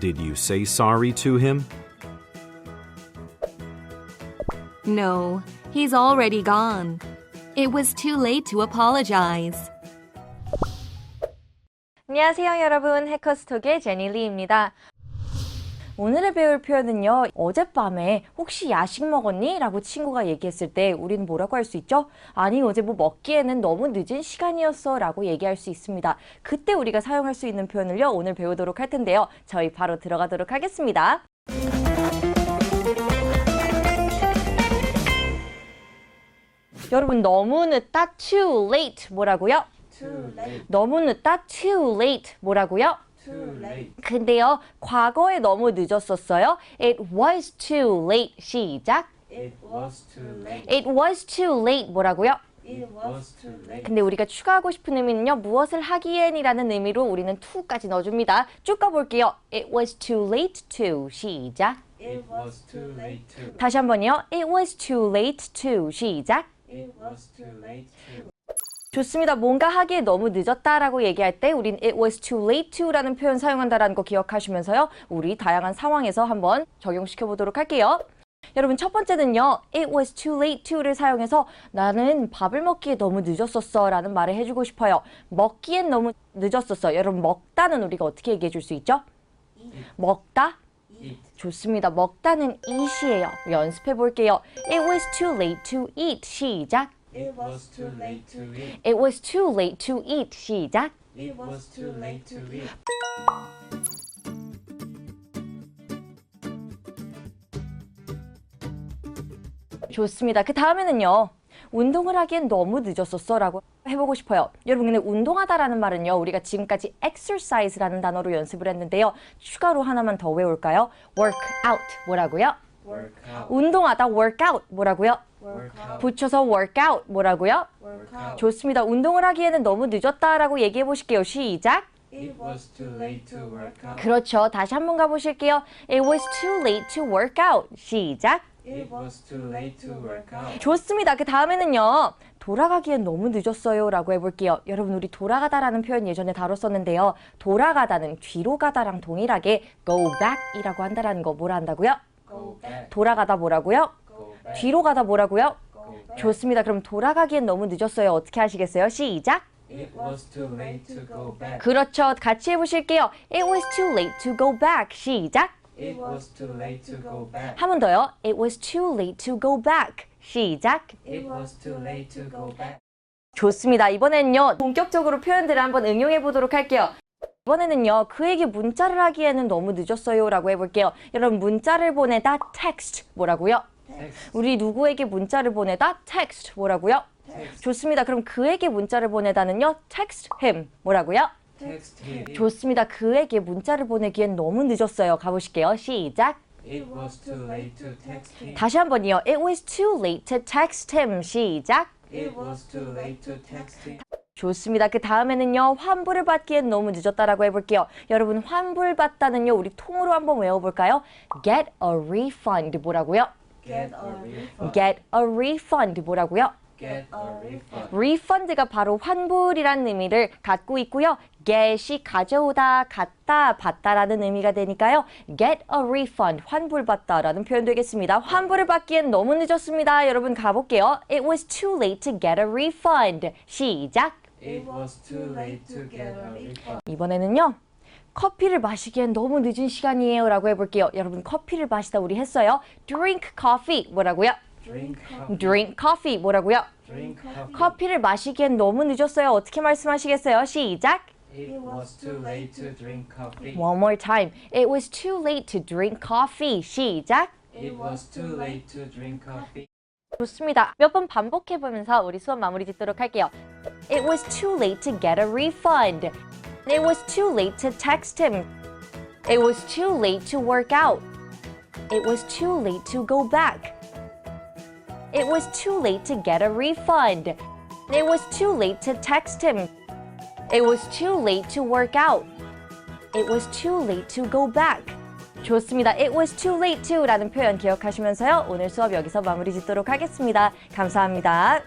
Did you say sorry to him? No, he's already gone. It was too late to apologize. 안녕하세요 여러분 해커스톡의 제니리입니다. 오늘의 배울 표현은요 어젯밤에 혹시 야식 먹었니? 라고 친구가 얘기했을 때 우리는 뭐라고 할 수 있죠? 아니 어제 뭐 먹기에는 너무 늦은 시간이었어 라고 얘기할 수 있습니다. 그때 우리가 사용할 수 있는 표현을요 오늘 배우도록 할 텐데요. 저희 바로 들어가도록 하겠습니다. 여러분 너무 늦다 too late 뭐라고요? Too late, 너무 늦다 too late 뭐라고요? Too late, 근데요 과거에 너무 늦었었어요. It was too late 시작. it was too late, It was too late 뭐라고요? it was too late, 근데 우리가 추가하고 싶은 의미는요 무엇을 하기엔이라는 의미로 우리는 to까지 넣어줍니다. 쭉 가볼게요. It was too late to 시작. it was too late to, 다시 한번요. It was too late to 시작. it was too late to, 좋습니다. 뭔가 하기에 너무 늦었다라고 얘기할 때 우린 it was too late to라는 표현 사용한다라는 거 기억하시면서요. 우리 다양한 상황에서 한번 적용시켜 보도록 할게요. 여러분 첫 번째는요. it was too late to를 사용해서 나는 밥을 먹기에 너무 늦었었어 라는 말을 해주고 싶어요. 먹기엔 너무 늦었었어. 여러분 먹다는 우리가 어떻게 얘기해 줄 수 있죠? 먹다? eat, 좋습니다. 먹다는 eat이에요. 연습해 볼게요. it was too late to eat. 시작. It was too late to eat, it was too late to eat. 시작. it was too late to eat, 좋습니다. 그 다음에는요. 운동을 하기엔 너무 늦었었어 라고 해보고 싶어요. 여러분 근데 운동하다라는 말은요. 우리가 지금까지 exercise라는 단어로 연습을 했는데요. 추가로 하나만 더 외울까요? work out 뭐라고요? work out, 운동하다 work out 뭐라고요? 붙여서 work out 뭐라고요? work out, 좋습니다. 운동을 하기에는 너무 늦었다라고 얘기해 보실게요. 시작. it was too late to work out, 그렇죠. 다시 한 번 가보실게요. It was too late to work out. 시작. it was too late to work out, 좋습니다. 그 다음에는요. 돌아가기엔 너무 늦었어요. 라고 해볼게요. 여러분, 우리 돌아가다라는 표현 예전에 다뤘었는데요. 돌아가다는 뒤로 가다랑 동일하게 go back 이라고 한다라는 거 뭐라 한다고요? 돌아가다 뭐라고요? Back, 뒤로 가다 뭐라고요? back, 좋습니다. 그럼 돌아가기엔 너무 늦었어요. 어떻게 하시겠어요? 시작. it was too late to go back, 그렇죠. 같이 해보실게요. It was too late to go back. 시작. it was too late to go back, 한번 더요. It was too late to go back. 시작. it was too late to go back, 좋습니다. 이번에는요. 본격적으로 표현들을 한번 응용해 보도록 할게요. 이번에는요. 그에게 문자를 하기에는 너무 늦었어요. 라고 해볼게요. 여러분 문자를 보내다 text 뭐라고요? Text, 우리 누구에게 문자를 보내다 text 뭐라고요? text, 좋습니다. 그럼 그에게 문자를 보내다는요. text him 뭐라고요? text him, 좋습니다. 그에게 문자를 보내기엔 너무 늦었어요. 가보실게요. 시작. it was too late to text him, 다시 한번요. It was too late to text him. 시작. it was too late to text him, 좋습니다. 그 다음에는요. 환불을 받기엔 너무 늦었다라고 해볼게요. 여러분 환불 받다는요. 우리 통으로 한번 외워볼까요? Get a refund 뭐라고요? Get a refund, Get a refund 뭐라고요? get a refund, refund가 바로 환불이라는 의미를 갖고 있고요. get이 가져오다, 갖다, 받다라는 의미가 되니까요. get a refund, 환불받다라는 표현 되겠습니다. 환불을 받기엔 너무 늦었습니다. 여러분 가볼게요. It was too late to get a refund. 시작. it was too late to get a refund, 이번에는요. 커피를 마시기엔 너무 늦은 시간이에요 라고 해볼게요. 여러분 커피를 마시다 우리 했어요. drink coffee 뭐라고요? drink coffee, drink coffee 뭐라고요? drink coffee, 커피를 마시기엔 너무 늦었어요. 어떻게 말씀하시겠어요? 시작. it was too late to drink coffee, One more time. It was too late to drink coffee. 시작. it was too late to drink coffee, 좋습니다. 몇 번 반복해보면서 우리 수업 마무리 짓도록 할게요. It was too late to get a refund. It was too late to text him. It was too late to work out. It was too late to go back. It was too late to get a refund. It was too late to text him. It was too late to work out. It was too late to go back. 좋습니다. It was too late to 라는 표현 기억하시면서요. 오늘 수업 여기서 마무리 짓도록 하겠습니다. 감사합니다.